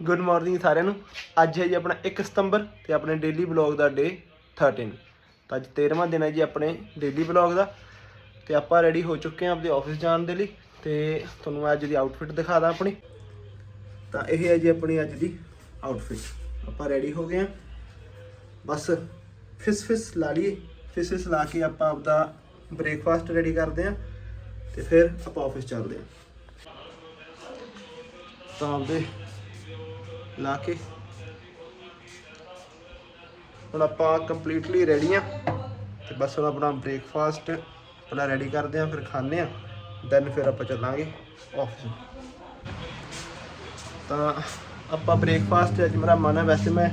Good morning ਸਾਰਿਆਂ ਨੂੰ। ਅੱਜ ਹੈ ਜੀ ਆਪਣਾ 1 ਸਤੰਬਰ ਤੇ ਆਪਣੇ ਡੇਲੀ ਵਲੌਗ ਦਾ ਡੇ 13 ਤਾਂ ਅੱਜ 13ਵਾਂ ਦਿਨ ਹੈ ਜੀ ਆਪਣੇ ਡੇਲੀ ਵਲੌਗ ਦਾ। ਤੇ ਆਪਾਂ ਰੈਡੀ ਹੋ ਚੁੱਕੇ ਹਾਂ ਆਪਣੇ ਆਫਿਸ ਜਾਣ ਦੇ ਲਈ। ਤੇ ਤੁਹਾਨੂੰ ਮੈਂ ਅੱਜ ਦੀ ਆਊਟਫਿਟ ਦਿਖਾ ਦਾਂ ਆਪਣੀ। ਤਾਂ ਇਹ ਹੈ ਜੀ ਆਪਣੀ ਅੱਜ ਦੀ ਆਊਟਫਿਟ ਆਪਾਂ ਰੈਡੀ ਹੋ ਗਏ ਹਾਂ। ਬਸ ਫਿਸ ਫਿਸ ਲਾ ਲਈਏ। ਫਿਸ ਫਿਸ ਲਾ ਕੇ ਆਪਾਂ ਆਪਦਾ ਬ੍ਰੇਕਫਾਸਟ ਰੈਡੀ ਕਰਦੇ ਹਾਂ। ਤੇ ਫਿਰ ਆਪਾਂ ਆਫਿਸ ਚੱਲਦੇ ਹਾਂ। ਤਾਂ ਆਪਦੇ ਲਾ ਕੇ। ਹੁਣ ਆਪਾਂ ਕੰਪਲੀਟਲੀ ਰੈਡੀ ਆ। ਤੇ ਬਸ ਹੁਣ ਆਪਣਾ ਬ੍ਰੇਕਫਾਸਟ ਆਪਣਾ ਰੈਡੀ ਕਰਦੇ ਆ, ਫਿਰ ਖਾਣੇ ਆ। ਦੈਨ ਫਿਰ ਆਪਾਂ ਚੱਲਾਂਗੇ ਆਫਿਸ ਤਾਂ ਆਪਾਂ ਬ੍ਰੇਕਫਾਸਟ ਅੱਜ ਮੇਰਾ ਮਨ ਹੈ ਵੈਸੇ ਮੈਂ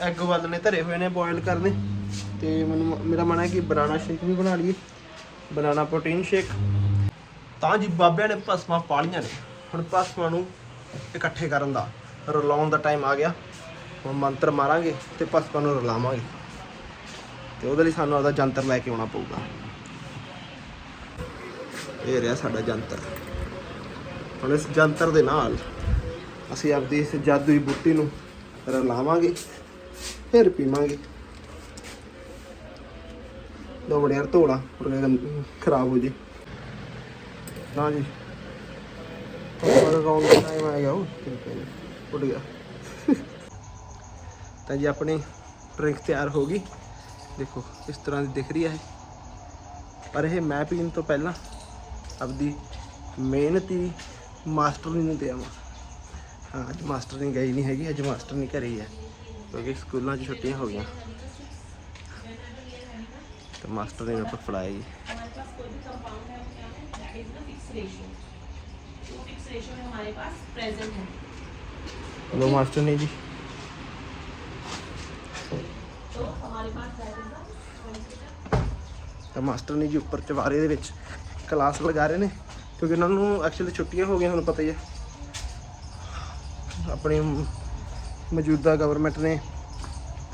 ਐਗ ਵੱਲ ਧਰੇ ਹੋਏ ਨੇ ਬੋਇਲ ਕਰਨੇ। ਤੇ ਮੈਨੂੰ ਮੇਰਾ ਮਨ ਹੈ ਕਿ ਬਨਾਨਾ ਸ਼ੇਕ ਵੀ ਬਣਾ ਲਈਏ। ਬਨਾਨਾ ਪ੍ਰੋਟੀਨ ਸ਼ੇਕ ਤਾਂ ਜੀ ਬਾਬਿਆਂ ਨੇ ਭਸਮਾਂ ਪਾਲੀਆਂ ਨੇ। ਹੁਣ ਭਸਮਾਂ ਨੂੰ ਇਕੱਠੇ ਕਰਨ ਦਾ। ਰਲਾਉਣ ਦਾ ਟਾਈਮ ਆ ਗਿਆ। ਹੁਣ ਮੰਤਰ ਮਾਰਾਂਗੇ ਤੇ ਪਸਪਾ ਨੂੰ ਰਲਾਵਾਂਗੇ। ਤੇ ਉਹਦੇ ਲਈ ਸਾਨੂੰ ਆਪਦਾ ਜੰਤਰ ਲੈ ਕੇ ਆਉਣਾ ਪਊਗਾ। ਇਹ ਰਿਹਾ ਸਾਡਾ ਜੰਤਰ। ਹੁਣ ਇਸ ਜੰਤਰ ਦੇ ਨਾਲ ਅਸੀਂ ਆਪਦੀ ਇਸ ਜਾਦੂਈ ਬੁੱਟੀ ਨੂੰ ਰਲਾਵਾਂਗੇ, ਫਿਰ ਪੀਵਾਂਗੇ। ਦੋ ਮਿੰਟ ਯਾਰ ਧੋੜਾ ਖਰਾਬ ਹੋ ਜੇ। ਨਾ ਜੀ। ਪਰ ਰੌਂਗ ਟਾਈਮ ਆ ਗਿਆ ਉਹ ਕਿਰਪੇ ਨੇ ਉੱਡ ਗਿਆ ਤਾਂ ਜੀ ਆਪਣੀ ਡਰਿੰਕ ਤਿਆਰ ਹੋ ਗਈ। ਦੇਖੋ, ਇਸ ਤਰ੍ਹਾਂ ਦੀ ਦਿਖ ਰਹੀ ਹੈ ਪਰ ਇਹ ਮੈਂ ਪੀਣ ਤੋਂ ਪਹਿਲਾਂ ਆਪਦੀ ਮਿਹਨਤੀ ਮਾਸਟਰਨੀ ਨੂੰ ਦੇਵਾਂ ਹਾਂ, ਅੱਜ ਮਾਸਟਰਨੀ ਗਈ ਨਹੀਂ ਹੈਗੀ, ਅੱਜ ਮਾਸਟਰਨੀ ਘਰੇ ਹੀ ਹੈ, ਕਿਉਂਕਿ ਸਕੂਲਾਂ 'ਚ ਛੁੱਟੀਆਂ ਹੋ ਗਈਆਂ। ਤੇ ਮਾਸਟਰਨੀ ਨੂੰ ਆਪਾਂ ਫੜਾਇਆ ਜੀ। रेशो में हमारे पास प्रेजेंट है ਲੋ ਮਾਸਟਰ ਨੇ ਜੀ तो हमारे पास रहेगा ਤਾਂ ਮਾਸਟਰ ਨੇ ਜੀ ਉੱਪਰ ਚਵਾਰੇ ਦੇ ਵਿੱਚ ਕਲਾਸ ਲਗਾ ਰਹੇ ਨੇ ਕਿਉਂਕਿ ਉਹਨਾਂ ਨੂੰ ਐਕਚੁਅਲੀ ਛੁੱਟੀਆਂ ਹੋ ਗਈਆਂ ਤੁਹਾਨੂੰ ਪਤਾ ਹੀ ਹੈ ਆਪਣੀ ਮ- ਮੌਜੂਦਾ ਗਵਰਨਮੈਂਟ ਨੇ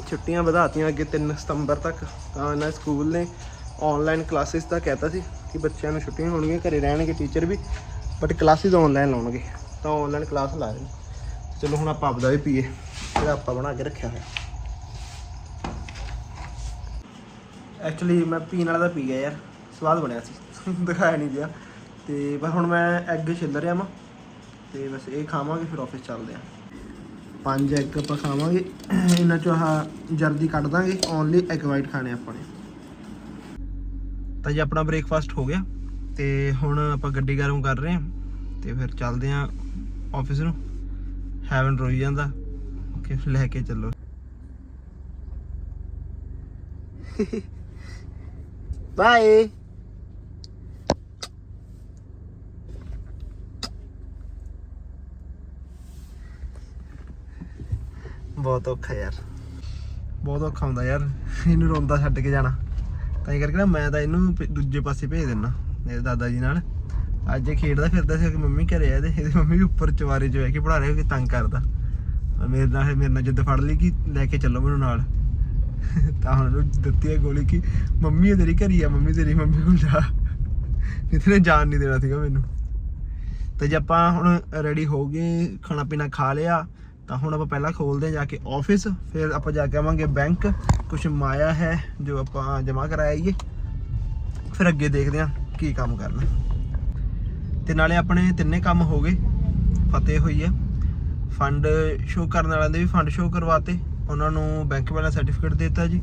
ਛੁੱਟੀਆਂ ਵਧਾਤੀਆਂ ਅੱਗੇ 3 ਸਤੰਬਰ ਤੱਕ ਤਾਂ ਇਹਨਾਂ ਸਕੂਲ ਨੇ ਆਨਲਾਈਨ ਕਲਾਸਿਸ ਦਾ ਕਹਿਤਾ ਸੀ ਕਿ ਬੱਚਿਆਂ ਨੂੰ ਛੁੱਟੀਆਂ ਹੋਣਗੀਆਂ ਘਰੇ ਰਹਿਣਗੇ ਟੀਚਰ ਵੀ ਬਟ ਕਲਾਸਿਸ ਆਨਲਾਈਨ ਲਾਉਣਗੇ, ਤਾਂ ਆਨਲਾਈਨ ਕਲਾਸ ਲਾ ਰਹੇ ਨੇ। ਚਲੋ ਹੁਣ ਆਪਾਂ ਆਪਦਾ ਵੀ ਪੀਏ, ਜਿਹੜਾ ਆਪਾਂ ਬਣਾ ਕੇ ਰੱਖਿਆ ਹੋਇਆ। ਐਕਚੁਅਲੀ ਮੈਂ ਪੀਣ ਵਾਲਾ ਤਾਂ ਪੀ ਗਿਆ ਯਾਰ, ਸਵਾਦ ਬਣਿਆ ਸੀ। ਦਿਖਾਇਆ ਨਹੀਂ ਗਿਆ ਤੇ ਬਸ ਹੁਣ ਮੈਂ ਐਗ ਛਿੱਲ ਰਿਹਾ ਵਾਂ, ਤੇ ਬਸ ਇਹ ਖਾਵਾਂਗੇ, ਫਿਰ ਆਫਿਸ ਚੱਲਦੇ ਆਂ। ਪੰਜ ਐਗ ਆਪਾਂ ਖਾਵਾਂਗੇ। ਇਹਨਾਂ ਚੋਂ ਆਹ ਜਰਦੀ ਕੱਢ ਦਾਂਗੇ। ਓਨਲੀ ਐਗ ਵਾਈਟ ਖਾਣੇ ਆਪਾਂ ਨੇ। ਤਾਂ ਜੀ ਆਪਣਾ ਬ੍ਰੇਕਫਾਸਟ ਹੋ ਗਿਆ। ਤੇ ਹੁਣ ਆਪਾਂ ਗੱਡੀ ਗਰਮ ਕਰ ਰਹੇ ਆਂ ਤੇ ਫਿਰ ਚੱਲਦੇ ਆਂ ਆਫਿਸ ਨੂੰ। ਹੈਵਨ ਰੋਈ ਜਾਂਦਾ। ਕਿ ਲੈ ਕੇ ਚੱਲੋ। ਬਾਏ ਬਹੁਤ ਔਖਾ ਯਾਰ। ਬਹੁਤ ਔਖਾ ਹੁੰਦਾ ਯਾਰ। ਇਹਨੂੰ ਰੋਂਦਾ ਛੱਡ ਕੇ ਜਾਣਾ। ਤਾਂ ਇਹ ਕਰਕੇ ਨਾ ਮੈਂ ਤਾਂ ਇਹਨੂੰ ਦੂਜੇ ਪਾਸੇ ਭੇਜ ਦਿੰਨਾ। ਮੇਰੇ ਦਾਦਾ ਜੀ ਨਾਲ। ਅੱਜ ਇਹ ਖੇਡਦਾ ਫਿਰਦਾ ਸੀ ਕਿ ਮੰਮੀ ਘਰੇ ਆ ਇਹਦੇ ਇਹਦੀ ਮੰਮੀ ਵੀ ਉੱਪਰ ਚਵਾਰੇ 'ਚ ਬਹਿ ਕੇ ਪੜਾ ਹੋ ਕਿ ਤੰਗ ਕਰਦਾ। ਮੇਰੇ ਨਾਲ ਮੇਰੇ ਨਾਲ ਜਿੱਦ ਫੜ ਲਈ ਕਿ ਲੈ ਕੇ ਚੱਲੋ ਮੈਨੂੰ ਨਾਲ। ਤਾਂ ਹੁਣ ਉਹਨੂੰ ਦਿੱਤੀ ਹੈ ਗੋਲੀ ਕਿ ਮੰਮੀ ਤੇਰੀ ਘਰੀ ਆ, ਮੰਮੀ ਤੇਰੀ ਮੰਮੀ ਕੋਲ ਜਾ। ਇਤਨੇ ਜਾਣ ਨਹੀਂ ਦੇਣਾ ਸੀਗਾ ਮੈਨੂੰ। ਤੇ ਜੇ ਆਪਾਂ ਹੁਣ ਰੈਡੀ ਹੋ ਗਏ, ਖਾਣਾ ਪੀਣਾ ਖਾ ਲਿਆ, ਤਾਂ ਹੁਣ ਆਪਾਂ ਪਹਿਲਾਂ ਖੋਲਦੇ ਹਾਂ ਜਾ ਕੇ ਆਫਿਸ ਫਿਰ ਆਪਾਂ ਜਾ ਕੇ ਆਵਾਂਗੇ ਬੈਂਕ ਕੁਝ ਮਾਇਆ ਹੈ ਜੋ ਆਪਾਂ ਜਮ੍ਹਾਂ ਕਰਾਇਆ ਈਏ ਫਿਰ ਅੱਗੇ ਦੇਖਦੇ ਹਾਂ ਕੀ ਕੰਮ ਕਰਨਾ? ਤੇ ਨਾਲੇ ਆਪਣੇ ਤਿੰਨੇ ਕੰਮ ਹੋ ਗਏ, ਫਤਿਹ ਹੋਈ ਹੈ। ਫੰਡ ਸ਼ੋ ਕਰਨ ਵਾਲਿਆਂ ਦੇ ਵੀ ਫੰਡ ਸ਼ੋ ਕਰਵਾਤੇ, ਉਹਨਾਂ ਨੂੰ ਬੈਂਕ ਵਾਲਾ ਸਰਟੀਫਿਕੇਟ ਦਿੱਤਾ ਜੀ।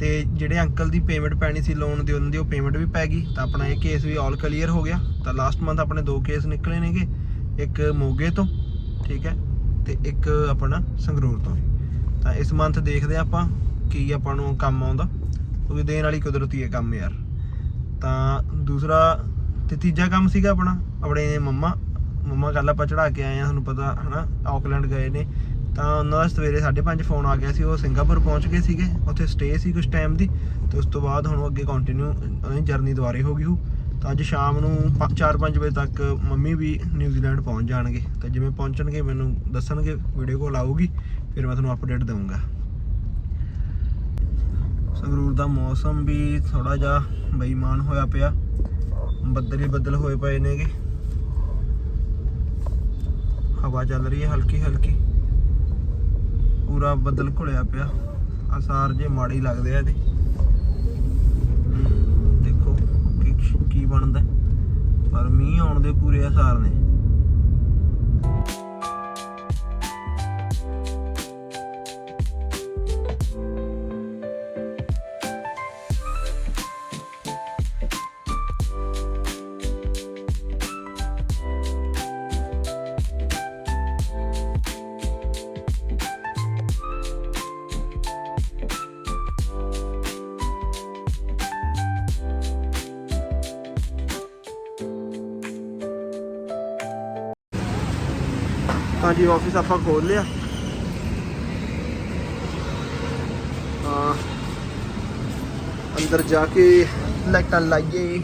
ਤੇ ਜਿਹੜੇ ਅੰਕਲ ਦੀ ਪੇਮੈਂਟ ਪੈਣੀ ਸੀ ਲੋਨ ਦੀ, ਉਹਨਾਂ ਦੀ ਉਹ ਪੇਮੈਂਟ ਵੀ ਪੈ ਗਈ। ਤਾਂ ਆਪਣਾ ਇਹ ਕੇਸ ਵੀ ਆਲ ਕਲੀਅਰ ਹੋ ਗਿਆ। ਤਾਂ ਲਾਸਟ ਮੰਥ ਆਪਣੇ ਦੋ ਕੇਸ ਨਿਕਲੇ ਨੇਗੇ, ਇੱਕ ਮੋਗੇ ਤੋਂ, ਠੀਕ ਹੈ, ਤੇ ਇੱਕ ਆਪਣਾ ਸੰਗਰੂਰ ਤੋਂ ਤਾਂ ਇਸ ਮੰਥ ਦੇਖਦੇ ਹਾਂ ਆਪਾਂ ਕੀ ਆਪਾਂ ਨੂੰ ਕੰਮ ਆਉਂਦਾ। ਕਿਉਂਕਿ ਦੇਣ ਵਾਲੀ ਕੁਦਰਤੀ ਹੈ ਕੰਮ ਯਾਰ। ਤਾਂ ਦੂਸਰਾ ਤੇ ਤੀਜਾ ਕੰਮ ਸੀਗਾ ਆਪਣਾ, ਆਪਣੇ ਮੰਮਾ ਮੰਮਾ ਕੱਲ ਆਪਾਂ ਚੜਾ ਕੇ ਆਏ ਆ ਤੁਹਾਨੂੰ ਪਤਾ ਹਨਾ, ਆਕਲੈਂਡ ਗਏ ਨੇ। ਤਾਂ ਉਹਨਾਂ ਦਾ ਸਵੇਰੇ 5:30 ਫੋਨ ਆ ਗਿਆ ਸੀ, ਉਹ ਸਿੰਗਾਪੁਰ ਪਹੁੰਚ ਗਏ ਸੀਗੇ, ਉੱਥੇ ਸਟੇ ਸੀ ਕੁਝ ਟਾਈਮ ਦੀ, ਤੇ ਉਸ ਤੋਂ ਬਾਅਦ ਹੁਣ ਉਹ ਅੱਗੇ ਕੰਟੀਨਿਊ ਉਹਨਾਂ ਜਰਨੀ ਦੁਬਾਰੇ ਹੋ ਗਈ ਹੋ ਤਾਂ ਅੱਜ ਸ਼ਾਮ ਨੂੰ 4-5 ਵਜੇ ਤੱਕ ਮੰਮੀ ਵੀ ਨਿਊਜ਼ੀਲੈਂਡ ਪਹੁੰਚ ਜਾਣਗੇ। ਤਾਂ ਜਿਵੇਂ ਪਹੁੰਚਣਗੇ, ਮੈਨੂੰ ਦੱਸਣਗੇ ਵੀਡੀਓ ਕਾਲ ਆਊਗੀ, ਫਿਰ ਮੈਂ ਤੁਹਾਨੂੰ ਅਪਡੇਟ ਦਊਂਗਾ। ਸੰਗਰੂਰ ਦਾ ਮੌਸਮ ਵੀ ਥੋੜਾ ਜਿਹਾ ਬੇਈਮਾਨ ਹੋਇਆ ਪਿਆ। ਬੱਦਲ ਹੀ ਬੱਦਲ ਹੋਏ ਪਏ ਨੇਗੇ। ਹਵਾ ਚੱਲ ਰਹੀ ਹੈ ਹਲਕੀ ਹਲਕੀ। ਪੂਰਾ ਬੱਦਲ ਘੁਲਿਆ ਪਿਆ। ਅਸਾਰ ਜੇ ਮਾੜੇ ਲੱਗਦੇ ਆ ਇਹਦੇ। ਦੇਖੋ ਕੀ ਬਣਦਾ। ਪਰ ਮੀਂਹ ਆਉਣ ਦੇ ਪੂਰੇ ਅਸਾਰ ਨੇ। ਆਫਿਸ ਆਪਾਂ ਖੋਲ ਲਿਆ। ਹਾਂ। ਅੰਦਰ ਜਾ ਕੇ ਲਾਈਟਾਂ ਲਾਈਏ।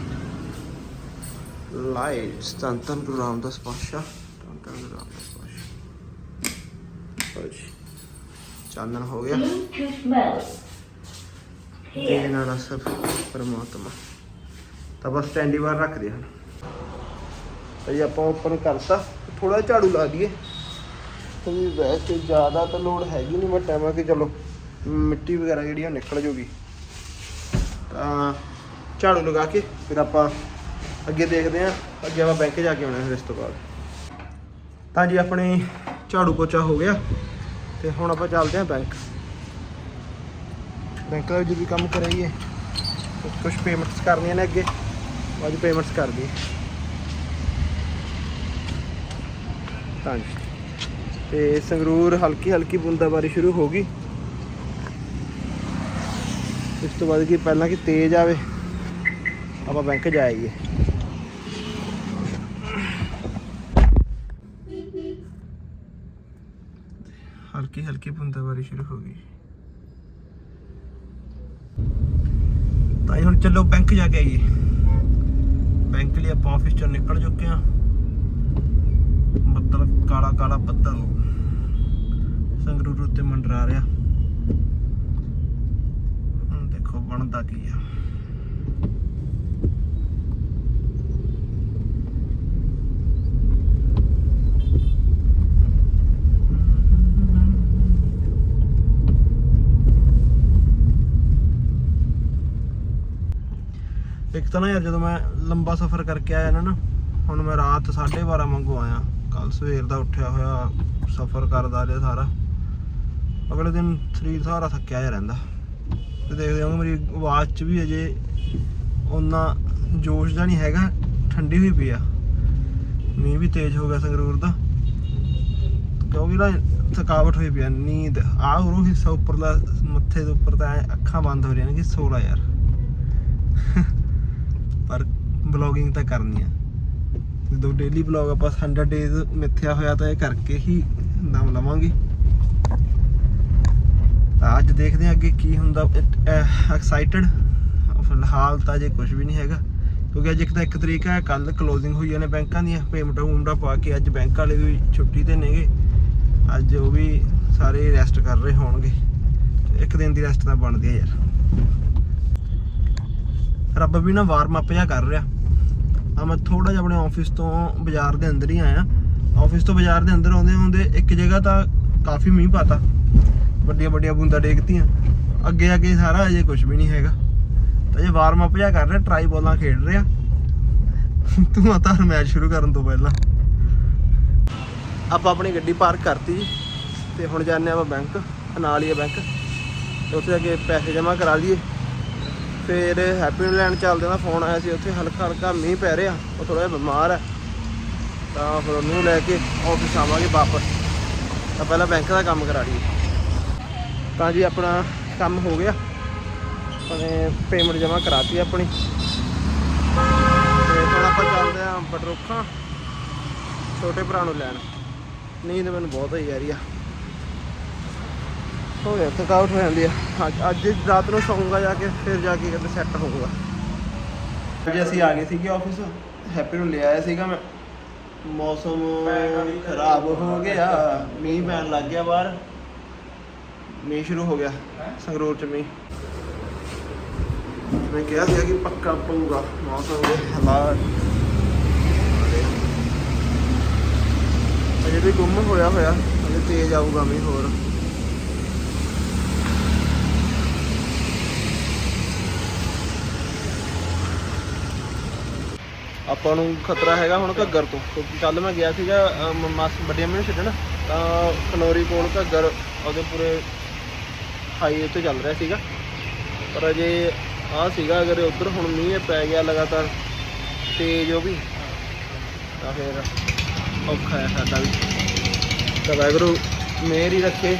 ਲਾਈਟਸ ਤਾਂ ਤਾਂ ਗੁਰੂ ਰਾਮਦਾਸ ਪਾਸ਼ਾ ਤਾਂ ਤਾਂ ਗੁਰੂ ਰਾਮਦਾਸ ਪਾਸ਼ਾ ਹਾਂਜੀ ਚਾਨਣ ਹੋ ਗਿਆ। Bluetooth mode. ਇਹ ਸਭ ਪਰਮਾਤਮਾ। ਤਾਂ ਬਸ ਸਟੈਂਡੀ ਬਾਰ ਰੱਖਦੇ ਹਨ ਭਾਈ ਆਪਾਂ ਓਪਨ ਕਰਤਾ। ਥੋੜਾ ਝਾੜੂ ਲਾ ਦਈਏ। ਕਿਉਂਕਿ ਵੈਸੇ ਜ਼ਿਆਦਾ ਤਾਂ ਲੋਡ ਹੈਗੀ ਨਹੀਂ ਬਟ ਐਵੇਂ ਕਿ ਚਲੋ, ਮਿੱਟੀ ਵਗੈਰਾ ਜਿਹੜੀ ਆ ਉਹ ਨਿਕਲ ਜੂਗੀ। ਤਾਂ ਝਾੜੂ ਲਗਾ ਕੇ ਫਿਰ ਆਪਾਂ ਅੱਗੇ ਦੇਖਦੇ ਹਾਂ, ਅੱਗੇ ਆਪਾਂ ਬੈਂਕ ਜਾ ਕੇ ਆਉਣਾ ਫਿਰ ਇਸ ਤੋਂ ਬਾਅਦ। ਤਾਂ ਜੀ, ਆਪਣੇ ਝਾੜੂ ਪੋਚਾ ਹੋ ਗਿਆ ਤੇ ਹੁਣ ਆਪਾਂ ਚੱਲਦੇ ਹਾਂ ਬੈਂਕ। ਬੈਂਕ ਦਾ ਵੀ ਕੰਮ ਕਰਾਈਏ ਕੁਝ ਪੇਮੈਂਟਸ ਕਰਨੀਆਂ ਨੇ ਅੱਗੇ ਅੱਜ ਪੇਮੈਂਟਸ ਕਰ ਦਈਏ। ਹਾਂਜੀ ਤੇ ਸੰਗਰੂਰ ਹਲਕੀ ਹਲਕੀ ਬੂੰਦਾਬਾਰੀ ਸ਼ੁਰੂ ਹੋ ਗਈ। ਇਸ ਤੋਂ ਬਾਅਦ ਕੀ ਪਹਿਲਾਂ ਕਿ ਤੇਜ਼ ਆਵੇ, ਆਪਾਂ ਬੈਂਕ ਜਾਈਏ। ਹਲਕੀ ਹਲਕੀ ਬੂੰਦਾਬਾਰੀ ਸ਼ੁਰੂ ਹੋ ਗਈ। ਤਾਂ ਜੀ ਹੁਣ ਚੱਲੋ ਬੈਂਕ ਜਾ ਕੇ ਆਈਏ। ਬੈਂਕ ਲਈ ਆਪਾਂ ਆਫਿਸ ਚੋਂ ਨਿਕਲ ਚੁੱਕੇ ਹਾਂ। ਬੱਦਲ ਕਾਲਾ ਕਾਲਾ ਬੱਦਲ ਸੰਗਰੂਰ ਉੱਤੇ ਮੰਡਰਾ ਰਿਹਾ। ਹੁਣ ਦੇਖੋ ਬਣਦਾ ਕੀ ਆ। ਇੱਕ ਤਾਂ ਨਾ ਯਾਰ ਜਦੋਂ ਮੈਂ ਲੰਬਾ ਸਫ਼ਰ ਕਰਕੇ ਆਇਆ ਨਾ ਨਾ, ਹੁਣ ਮੈਂ ਰਾਤ 12:30 ਵਾਂਗੂ ਆਇਆ। ਕੱਲ ਸਵੇਰ ਦਾ ਉੱਠਿਆ ਹੋਇਆ, ਸਫ਼ਰ ਕਰਦਾ ਰਿਹਾ ਸਾਰਾ। ਅਗਲੇ ਦਿਨ ਸਰੀਰ ਸਾਰਾ ਥੱਕਿਆ ਜਿਹਾ ਰਹਿੰਦਾ। ਤੇ ਦੇਖਦੇ ਹਾਂ ਮੇਰੀ ਆਵਾਜ਼ 'ਚ ਵੀ ਅਜੇ ਉਹਨਾਂ ਜੋਸ਼ ਦਾ ਨਹੀਂ ਹੈਗਾ, ਠੰਡੀ ਹੋਈ ਪਈ ਆ। ਮੀਂਹ ਵੀ ਤੇਜ਼ ਹੋ ਗਿਆ ਸੰਗਰੂਰ ਦਾ। ਕਿਉਂਕਿ ਨਾ ਥਕਾਵਟ ਹੋਈ ਪਈ ਆ, ਨੀਂਦ ਆਹ ਉਹ ਹਿੱਸਾ ਉੱਪਰਲਾ, ਮੱਥੇ ਦੇ ਉੱਪਰ ਤਾਂ ਅੱਖਾਂ ਬੰਦ ਹੋ ਰਹੀਆਂ ਨੇ ਕਿ ਸੋਲਾ ਯਾਰ। ਪਰ ਬਲੌਗਿੰਗ ਤਾਂ ਕਰਨੀ ਆ। ਜਦੋਂ ਡੇਲੀ ਬਲੌਗ ਆਪਾਂ 100 ਡੇਜ਼ ਮਿੱਥਿਆ ਹੋਇਆ ਤਾਂ ਇਹ ਕਰਕੇ ਹੀ ਦਮ ਲਵਾਂਗੇ। ਤਾਂ ਅੱਜ ਦੇਖਦੇ ਹਾਂ ਅੱਗੇ ਕੀ ਹੁੰਦਾ। ਐਕਸਾਈਟਡ ਫਿਲਹਾਲ ਤਾਂ ਜੇ ਕੁਝ ਵੀ ਨਹੀਂ ਹੈਗਾ। ਕਿਉਂਕਿ ਅੱਜ ਇੱਕ ਤਾਂ ਇੱਕ ਤਰੀਕ ਹੈ ਕੱਲ ਕਲੋਜ਼ਿੰਗ ਹੋਈਆਂ ਨੇ ਬੈਂਕਾਂ ਦੀਆਂ। ਪੇਮੈਂਟਾਂ ਪੂਮੈਂਟਾਂ ਪਾ ਕੇ ਅੱਜ ਬੈਂਕ ਵਾਲੇ ਵੀ ਛੁੱਟੀ ਤੇ ਨੇਗੇ। ਅੱਜ ਉਹ ਵੀ ਸਾਰੇ ਰੈਸਟ ਕਰ ਰਹੇ ਹੋਣਗੇ। ਇੱਕ ਦਿਨ ਦੀ ਰੈਸਟ ਤਾਂ ਬਣਦੀ ਹੈ ਯਾਰ। ਰੱਬ ਵੀ ਨਾ ਵਾਰਮ ਅਪ ਜਿਹਾ ਕਰ ਰਿਹਾ। ਆ ਮੈਂ ਥੋੜਾ ਜਿਹਾ ਆਪਣੇ ਆਫਿਸ ਤੋਂ ਬਾਜ਼ਾਰ ਦੇ ਅੰਦਰ ਹੀ ਆਇਆ। ਆਫਿਸ ਤੋਂ ਬਾਜ਼ਾਰ ਦੇ ਅੰਦਰ ਆਉਂਦੇ ਹੁੰਦੇ ਇੱਕ ਜਗ੍ਹਾ ਤਾਂ ਕਾਫੀ ਮੀਂਹ ਪਾਤਾ। ਵੱਡੀਆਂ ਵੱਡੀਆਂ ਬੂੰਦਾਂ ਡੇਗਤੀਆਂ। ਅੱਗੇ ਅੱਗੇ ਸਾਰਾ ਅਜੇ ਕੁਝ ਵੀ ਨਹੀਂ ਹੈਗਾ। ਤਾਂ ਜੇ ਵਾਰਮ ਅਪ ਜਿਹਾ ਕਰ ਰਿਹਾ ਟਰਾਈ ਬੋਲਾਂ ਖੇਡ ਰਿਹਾ। ਤੂੰ ਆ ਤਾਂ ਮੈਚ ਸ਼ੁਰੂ ਕਰਨ ਤੋਂ ਪਹਿਲਾਂ। ਆਪਾਂ ਆਪਣੀ ਗੱਡੀ ਪਾਰਕ ਕਰਤੀ ਜੀ, ਤੇ ਹੁਣ ਜਾਂਦੇ ਆਪਾਂ ਬੈਂਕ ਨਾਲ ਹੀ ਹੈ ਬੈਂਕ ਤੇ ਉੱਥੇ ਜਾ ਕੇ ਪੈਸੇ ਜਮ੍ਹਾਂ ਕਰਾ ਲਈਏ। ਫਿਰ ਹੈਪੀ ਲੈਂਡ ਚੱਲਦੇ ਦਾ ਫੋਨ ਆਇਆ ਸੀ, ਉੱਥੇ ਹਲਕਾ ਹਲਕਾ ਮੀਂਹ ਪੈ ਰਿਹਾ, ਉਹ ਥੋੜਾ ਜਿਹਾ ਬਿਮਾਰ ਹੈ। ਤਾਂ ਫਿਰ ਉਹਨੂੰ ਲੈ ਕੇ ਆਫਿਸ ਆਵਾਂਗੇ ਵਾਪਸ। ਤਾਂ ਪਹਿਲਾਂ ਬੈਂਕ ਦਾ ਕੰਮ ਕਰਾ ਲਈਏ। ਤਾਂ ਜੀ ਆਪਣਾ ਕੰਮ ਹੋ ਗਿਆ। ਆਪਣੇ ਪੇਮੈਂਟ ਜਮ੍ਹਾਂ ਕਰਾਤੀ ਆਪਣੀ। ਤੇ ਹੁਣ ਆਪਾਂ ਚੱਲਦੇ ਆਂ ਬਟਰੋਖਾਂ। ਛੋਟੇ ਭਰਾ ਨੂੰ ਲੈਣ। ਨੀਂਦ ਮੈਨੂੰ ਬਹੁਤ ਆਈ ਜਾ ਰਹੀ ਆ। ਹੋ ਗਿਆ ਥਕਾਵਟ ਹੋ ਜਾਂਦੀ ਆ। ਅੱਜ- ਅੱਜ ਰਾਤ ਨੂੰ ਸੌਂਗਾ ਜਾ ਕੇ ਫਿਰ ਜਾ ਕੇ ਕਿਤੇ ਸੈੱਟ ਹੋਊਗਾ। ਅੱਜ ਅਸੀਂ ਆ ਗਏ ਸੀਗੇ ਆਫਿਸ ਹੈਪੀ ਨੂੰ ਲੈ ਆਇਆ ਸੀਗਾ ਮੈਂ। ਮੌਸਮ ਖਰਾਬ ਹੋ ਗਿਆ ਮੀਂਹ ਪੈਣ ਲੱਗ ਗਿਆ ਬਾਹਰ। ਮੀਂਹ ਸ਼ੁਰੂ ਹੋ ਗਿਆ ਸੰਗਰੂਰ ਚ ਮੀਂਹ। ਮੈਂ ਕਿਹਾ ਸੀਗਾ ਕਿ ਪੱਕਾ ਪਊਗਾ ਮੌਸਮ ਦੇ ਹਾਲਾਤ। ਅਜੇ ਵੀ ਗੁੰਮ ਹੋਇਆ ਹੋਇਆ ਹਲੇ ਤੇਜ਼ ਆਊਗਾ ਮੀਂਹ ਹੋਰ। ਆਪਾਂ ਨੂੰ ਖਤਰਾ ਹੈਗਾ ਹੁਣ ਘੱਗਰ ਤੋਂ। ਕਿਉਂਕਿ ਕੱਲ ਮੈਂ ਗਿਆ ਸੀਗਾ ਅਹ, ਮਾਸ ਵੱਡੀਆਂ ਮੈਨੂੰ ਛੱਡਣ ਤਾਂ ਖਨੌਰੀ ਕੋਲ ਘੱਗਰ ਉਹਦੇ ਪੂਰੇ ਹਾਈਵੇ ਤੇ ਚੱਲ ਰਿਹਾ ਸੀਗਾ। ਪਰ ਅਜੇ ਆ ਸੀਗਾ ਅਗਰ ਉਧਰ ਹੁਣ ਮੀਂਹ ਪੈ ਗਿਆ ਲਗਾਤਾਰ ਤੇਜ਼ ਉਹ ਵੀ ਤਾਂ ਫਿਰ ਔਖਾ ਹੈ ਸਾਡਾ ਵੀ। ਤਾਂ ਵਾਹਿਗੁਰੂ ਮਿਹਰ ਹੀ ਰੱਖੇ।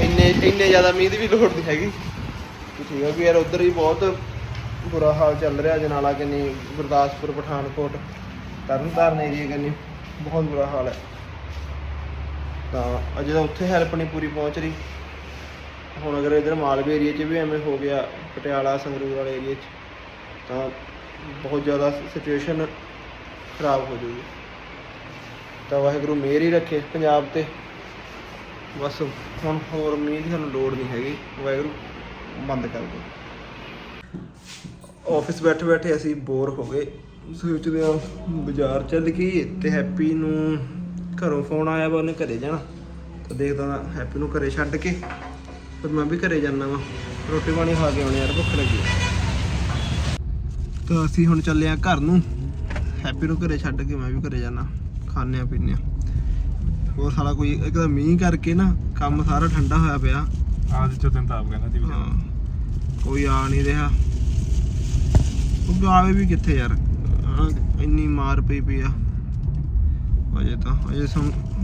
ਇੰਨੇ ਇੰਨੇ ਜ਼ਿਆਦਾ ਮੀਂਹ ਦੀ ਵੀ ਲੋੜ ਨਹੀਂ ਹੈਗੀ। ਕਿ ਠੀਕ ਹੈ ਵੀ ਯਾਰ ਉਧਰ ਹੀ ਬਹੁਤ ਬੁਰਾ ਹਾਲ ਚੱਲ ਰਿਹਾ, ਜਨਾਲਾ ਕੰਨੀ, ਗੁਰਦਾਸਪੁਰ, ਪਠਾਨਕੋਟ, ਤਰਨਤਾਰਨ ਏਰੀਆ ਕੰਨੀ, ਬਹੁਤ ਬੁਰਾ ਹਾਲ ਹੈ। ਤਾਂ ਅਜੇ ਤਾਂ ਉੱਥੇ ਹੈਲਪ ਨਹੀਂ ਪੂਰੀ ਪਹੁੰਚ ਰਹੀ। ਹੁਣ ਅਗਰ ਇਧਰ ਮਾਲਵੇ ਏਰੀਆ 'ਚ ਵੀ ਐਵੇਂ ਹੋ ਗਿਆ, ਪਟਿਆਲਾ, ਸੰਗਰੂਰ ਵਾਲੇ ਏਰੀਆ 'ਚ, ਤਾਂ ਬਹੁਤ ਜ਼ਿਆਦਾ ਸਿਚੁਏਸ਼ਨ ਖਰਾਬ ਹੋ ਜੂਗੀ ਤਾਂ ਵਾਹਿਗੁਰੂ ਮਿਹਰ ਹੀ ਰੱਖੇ ਪੰਜਾਬ ਤੇ। ਬਸ ਹੁਣ ਹੋਰ ਮੀਂਹ ਦੀ ਸਾਨੂੰ ਲੋੜ ਨਹੀਂ ਹੈਗੀ। ਵਾਹਿਗੁਰੂ ਬੰਦ ਕਰ ਦਿਓ। ਆਫਿਸ ਬੈਠੇ ਬੈਠੇ ਅਸੀਂ ਬੋਰ ਹੋ ਗਏ। ਸੋਚਦੇ ਆ ਬਾਜ਼ਾਰ ਚੱਲ ਗਈ ਤੇ ਹੈਪੀ ਨੂੰ ਘਰੋਂ ਫੋਨ ਆਇਆ ਵਾ ਉਹਨੇ ਘਰੇ ਜਾਣਾ। ਤਾਂ ਦੇਖਦਾ ਹੈਪੀ ਨੂੰ ਘਰੇ ਛੱਡ ਕੇ ਫਿਰ ਮੈਂ ਵੀ ਘਰੇ ਜਾਣਾ ਵਾ। ਰੋਟੀ ਪਾਣੀ ਖਾ ਕੇ ਆਉਣੇ ਯਾਰ ਭੁੱਖ ਲੱਗੀ। ਤਾਂ ਅਸੀਂ ਹੁਣ ਚੱਲੇ ਆ ਘਰ ਨੂੰ। ਹੈਪੀ ਨੂੰ ਘਰੇ ਛੱਡ ਕੇ ਮੈਂ ਵੀ ਘਰੇ ਜਾਣਾ ਖਾਣੇ ਆ ਪੀਣੇ ਆ ਹੋਰ ਸਾਲਾ ਕੋਈ ਇੱਕ ਤਾਂ ਮੀਂਹ ਕਰਕੇ ਨਾ ਕੰਮ ਸਾਰਾ ਠੰਡਾ ਹੋਇਆ ਪਿਆ। ਆਜ ਚ ਤੈਨੂੰ ਤਾਂ ਆਪ ਕਹਿੰਦਾ ਸੀ ਵੀ ਕੋਈ ਆ ਨਹੀਂ ਰਿਹਾ। ਉਹ ਆਵੇ ਵੀ ਕਿੱਥੇ ਯਾਰ? ਇੰਨੀ ਮਾਰ ਪਈ ਪਈ ਆ। ਅਜੇ ਤਾਂ ਅਜੇ